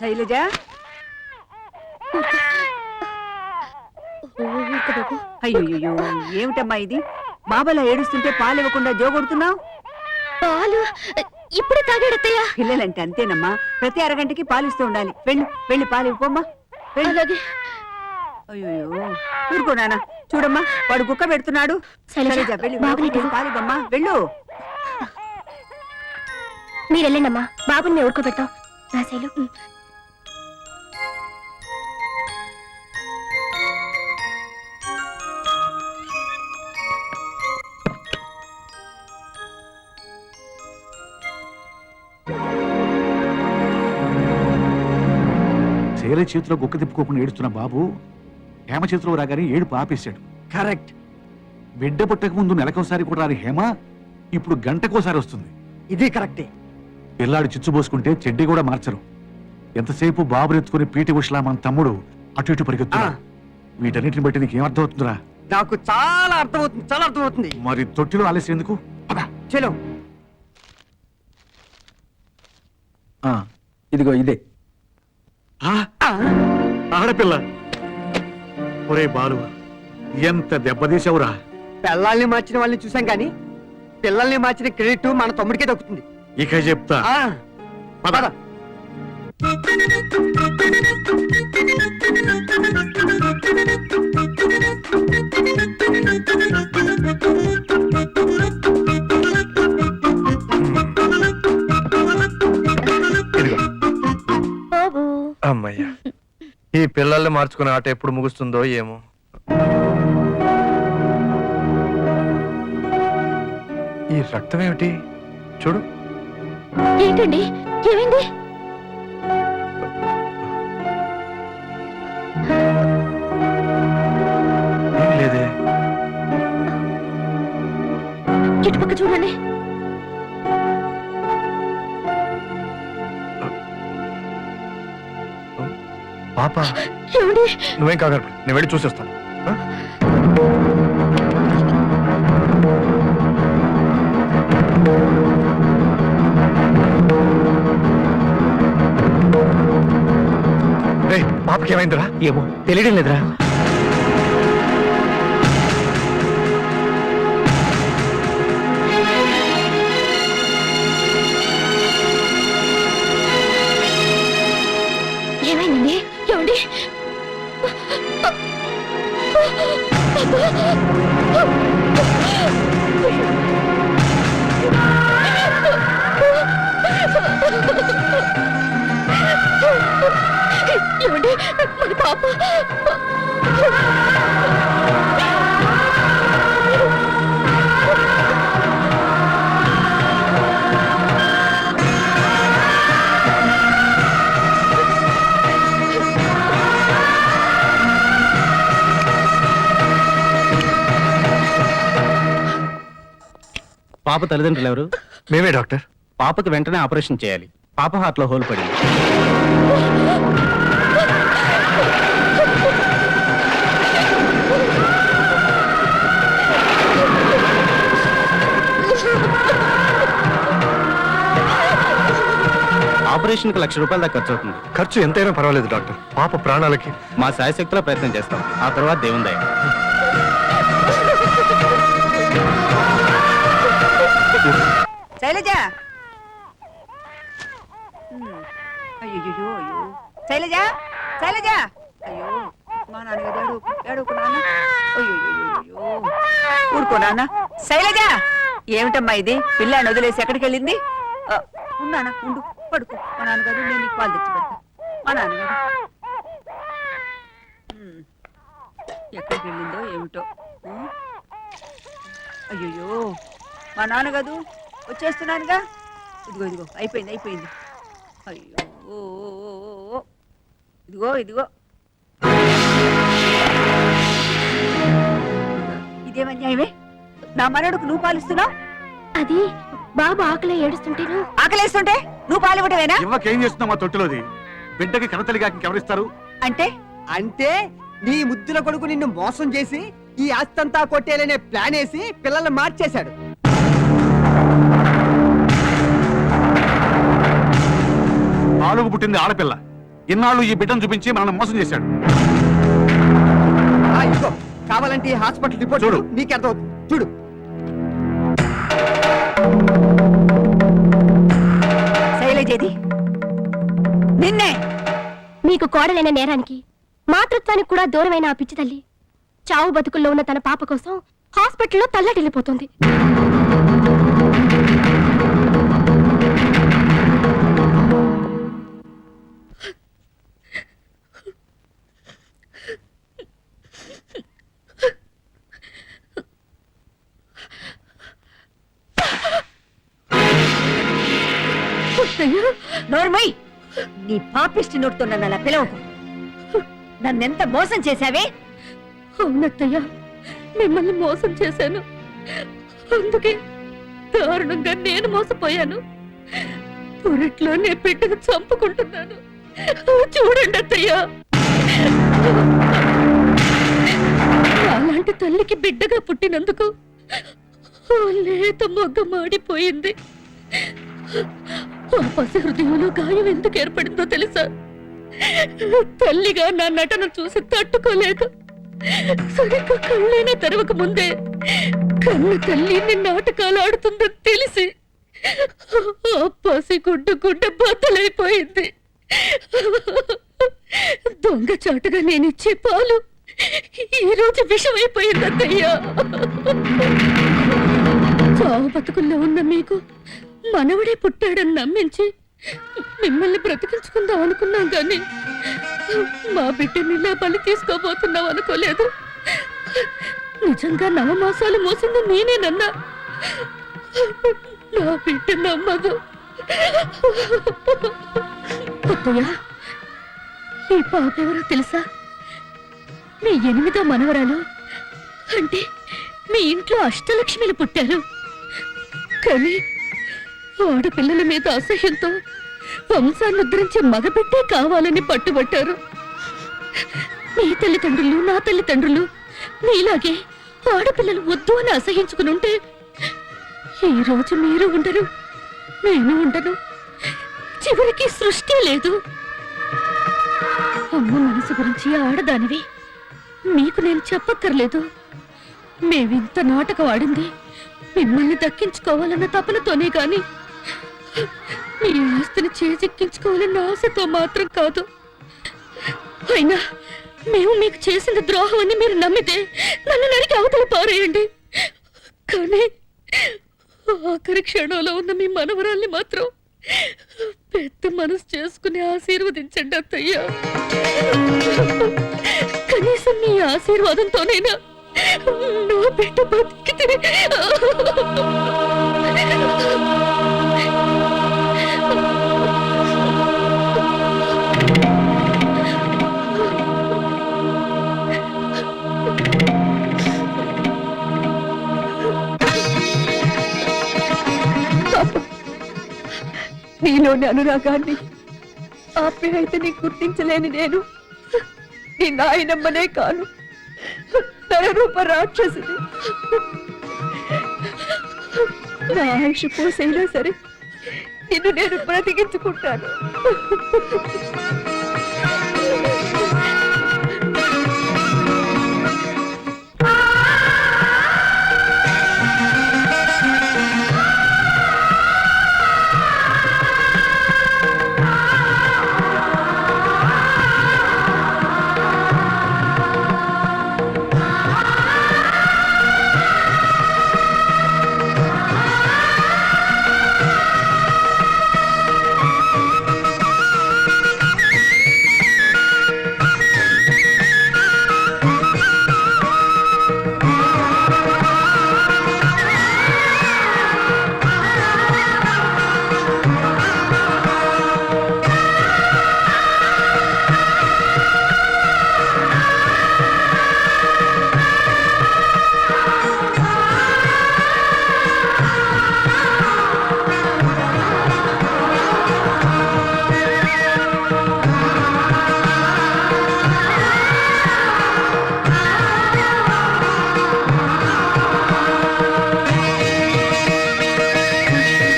శైలజ? అయ్యో ఏమిటమ్మా ఇది? బాబాలా ఏడుస్తుంటే పాలు ఇవ్వకుండా జోగొడుతున్నావు? పాలు? ఇప్పుడే తాగాడత్తయ్య పిల్లలంటే అంతేనమ్మా. ప్రతి అరగంటకి పాలు ఇస్తూ ఉండాలి. వెళ్ళు వెళ్ళి పాలు ఇవ్వమ్మా. అలాగే. అయ్యో ఊరుకో నాన్న. చూడమ్మా వాడు కుక్క పెడుతున్నాడు. శైలజ, వెళ్ళు పాలు ఇవ్వమ్మా. వెళ్ళు. మీరు వెళ్ళండమ్మా. బాబుని ఊరుకోబెడతాం. నా శైలు. శైల చేతిలో గుక్క తిప్పుకోకుండా ఏడుస్తున్న బాబు హేమ చేతిలో రాగానే ఏడుపు ఆపేశాడు. కరెక్ట్. బిడ్డ పుట్టక ముందు నెలకోసారి కూడా రాని హేమ ఇప్పుడు గంటకోసారి వస్తుంది. ఇది కరెక్టే. పిల్లాడు చిచ్చుబోసుకుంటే చెడ్డి కూడా మార్చరు. ఎంతసేపు బాబుని ఎత్తుకుని పీటి ఉషలా మన తమ్ముడు అటు ఇటు పరిగెత్తున్నా. ఆ. వీటన్నిటిని బట్టి నీకు ఏమర్థమవుతుందిరా నాకు చాలా అర్థమవుతుంది చాలా అర్థమవుతుంది. మరి తొట్టిలో ఆలస్యం ఎందుకు? పద. చలో. ఆ, ఇదిగో ఇదే. ఆడపిల్ల ఒరే బాలు ఎంత దెబ్బతీసావురా పిల్లల్ని మార్చిన వాళ్ళని చూసాం కానీ పిల్లల్ని మార్చిన క్రెడిట్ మన తమ్ముడికే దక్కుతుంది ఇక చెప్తా ఆ, పద. పద. ఇదిగో ఈ పిల్లల్ని మార్చుకునే ఆట ఎప్పుడు ముగుస్తుందో ఏమో. ఈ రక్తం ఏమిటి? చూడు. ఏంటండి? ఏమైంది? ఏం లేదే. ఇటుపక్క చూడండి. పాప. నువ్వేం కాదు నేను వెళ్ళి చూసేస్తాను. పాపకి ఏమైందిరా? ఏమో తెలియడం లేదురా. ఏమైందండి? ఏమండి ఏమండి మన పాప పాప తల్లిదండ్రులు ఎవరు? మేమే డాక్టర్. పాపకి వెంటనే ఆపరేషన్ చేయాలి. పాప హార్ట్లో హోల్ పడింది. ఆపరేషన్కి లక్ష రూపాయల దాకా ఖర్చు అవుతుంది. ఖర్చు ఎంతైనా పర్వాలేదు డాక్టర్. పాప ప్రాణాలకి. మా శాయశక్తిలో ప్రయత్నం చేస్తాం. ఆ తర్వాత దేవుని శైలజ! అయ్యో అయ్యో. శైలజ! శైలజ! అయ్యో మా నాన్నగారు నాన్న. అయ్యో ఊరుకో నాన్న. శైలజ! ఏమిటమ్మా ఇది? పిల్లాన్ని వదిలేసి ఎక్కడికి వెళ్ళింది ఉన్నానా ఉండు. పడుకో. మా నాన్నగారు నేను నీకు పాలు తెచ్చి పెడతా. మా నాన్నగారు. ఎక్కడికి వెళ్ళిందో ఏమిటో అయ్యో అయ్యయ్యో. మా నాన్న కదూ వచ్చేస్తున్నానుగా. ఇదిగో ఇదిగో అయిపోయింది అయిపోయింది. అయ్యో. ఇదిగో ఇదిగో. ఇదేమన్యాయమే నా మనడుకు నువ్వు పాలిస్తున్నావు? అది బాబు ఆకలి ఏడుస్తుంటేను. ఆకలేస్తుంటే నువ్వు పాలివ్వటమేనా? ఇవ్వకేం చేస్తున్నావు మా తొట్టిలోది? బిడ్డకి కనతలిగా ఇంకెవరిస్తారు? అంటే? అంటే నీ ముద్దుల కొడుకు నిన్ను మోసం చేసి ఈ ఆస్తంతా కొట్టేయాలనే ప్లాన్ వేసి పిల్లల్ని మార్చేశాడు. పుట్టింది ఆడపిల్ల. ఇన్నాళ్ళు ఈ బిడ్డను చూపించి మనల్ని మోసం చేశాడు. ఆ, ఇదిగో కావాలంటే ఈ హాస్పిటల్ రిపోర్ట్ చూడు. నీకు అర్థం చూడు. శైలజేది నిన్నే మీకు కోడలైన నేరానికి మాతృత్వానికి కూడా దూరమైన ఆ పిచ్చి తల్లి చావు బతుకుల్లో ఉన్న తన పాప కోసం హాస్పిటల్లో తల్లడిల్లిపోతుంది నోర్మై నీ పాపిష్టి నోటితో నన్ను అలా పిలవకు. నన్నెంత మోసం చేశావే? అవునత్తయ్య మిమ్మల్ని మోసం చేశాను. అందుకే దారుణంగా నేను మోసపోయాను. పొరట్లో నే బిడ్డను చంపుకుంటున్నాను. చూడండి అత్తయ్య. అలాంటి తల్లికి బిడ్డగా పుట్టినందుకు లేత మొగ్గ మాడిపోయింది. పసి హృదయంలో గాయం ఎందుకు ఏర్పడిందో తెలుసా? తల్లిగా నా నటన చూసి తట్టుకోలేక సరిగ్గా కళ్ళైనా తెరవక ముందే కన్ను తల్లి నాటకాలు ఆడుతుందని తెలిసి పసి గుడ్డ గుడ్డ బద్దలైపోయింది. దొంగ చాటుగా నేను ఇచ్చే పాలు ఈ రోజు విషమైపోయిందయ్యా చావు బతుకుల్లో ఉన్న మీకు మనవడే పుట్టాడని నమ్మించి మిమ్మల్ని బ్రతికించుకుందాం అనుకున్నాం కానీ మా బిడ్డని ఇలా బలి తీసుకోబోతున్నాం అనుకోలేదు. నిజంగా నవమాసాలు మోసింది నేనేనన్నా. నా బిడ్డ నమ్మదు అత్తయ్య ఈ పాప ఎవరో తెలుసా? మీ ఎనిమిదో మనవరాలు. అంటే మీ ఇంట్లో అష్టలక్ష్మిలు పుట్టారు. కానీ ఆడపిల్లల మీద అసహ్యంతో వంశాన్ని ఉద్ధరించే మగబిడ్డే కావాలని పట్టుబట్టారు. మీ తల్లిదండ్రులు నా తల్లిదండ్రులు మీలాగే ఆడపిల్లలు వద్దు అని అసహించుకుని ఉంటే ఈ రోజు మీరు ఉండరు నేను ఉండను. చివరికి సృష్టి లేదు. అమ్మ మనసు గురించి ఆడదానివి. మీకు నేను చెప్పక్కర్లేదు. మేమింత నాటకం ఆడింది మిమ్మల్ని దక్కించుకోవాలన్న తపనతోనే కానీ మీ ఆస్తిని చేజెక్కించుకోవాలన్న ఆశతో మాత్రం కాదు. అయినా మేము మీకు చేసిన ద్రోహం అని మీరు నమ్మితే నన్ను నరికి అవతల పారేయండి. కానీ ఆఖరి క్షణంలో ఉన్న మీ మనవరాల్ని మాత్రం పెద్ద మనసు చేసుకుని ఆశీర్వదించండి అత్తయ్యా. కనీసం మీ ఆశీర్వాదంతోనైనా నా బిడ్డ బతికితే నీలోని అనురాగాన్ని ఆప్యాయతని గుర్తించలేని నేను. నీ నాయనమ్మనే కాను. నరరూప రాక్షసుని. నా ఆయుష్ పోసైనా సరే నిన్ను నేను బ్రతికించుకుంటాను.